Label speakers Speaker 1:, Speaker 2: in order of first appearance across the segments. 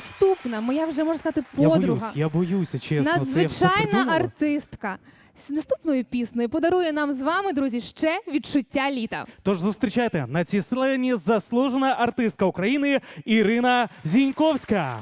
Speaker 1: наступна, моя вже можна сказати,
Speaker 2: Я боюсь, я боюся, чесно.
Speaker 1: надзвичайна
Speaker 2: це
Speaker 1: артистка. З наступною піснею подарує нам з вами, друзі, ще відчуття літа.
Speaker 2: Тож зустрічайте на цій сцені заслужена артистка України Ірина Зіньковська.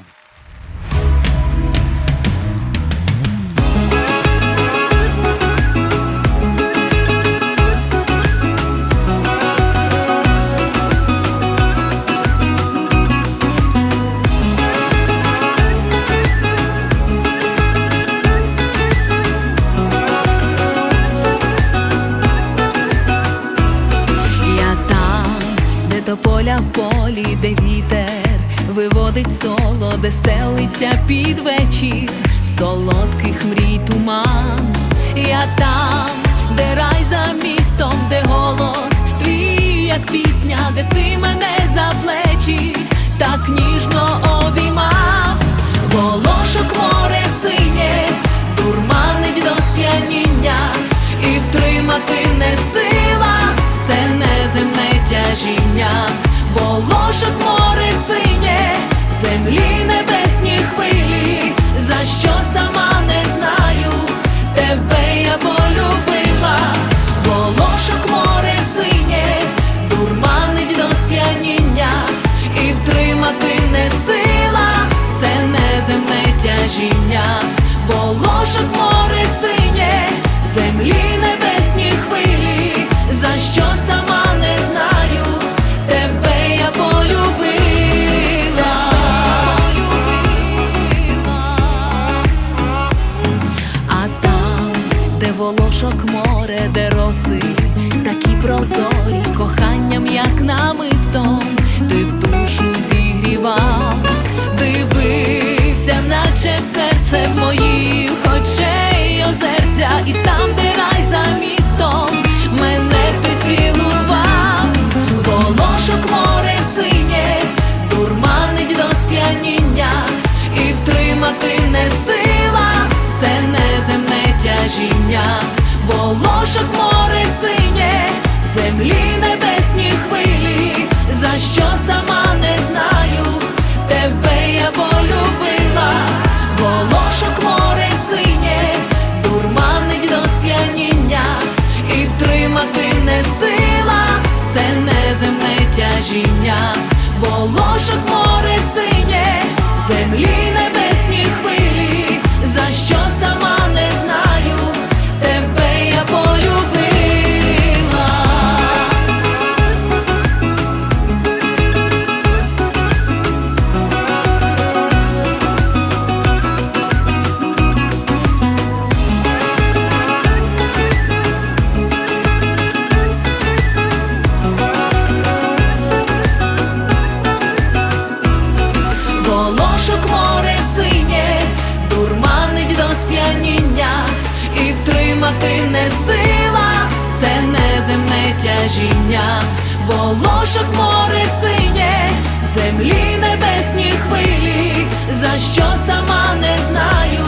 Speaker 3: Поля в полі, де вітер виводить соло, де стелиться під вечір, солодких мрій туман. Я там, де рай за містом, де голос твій, як пісня, де ти мене за плечі так ніжно обіймав, волошок море синє, землі небесні хвилі, за що сама не знаю, тебе я полюбила. А там, де волошок море, де роси, такі прозорі, коханням, як намистом, волошок море синє, землі небесні хвилі, за що сама не знаю, втримати не сила, це неземне тяжіння, волошок море синє, землі небесні хвилі, за що сама не знаю,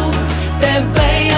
Speaker 3: тебе.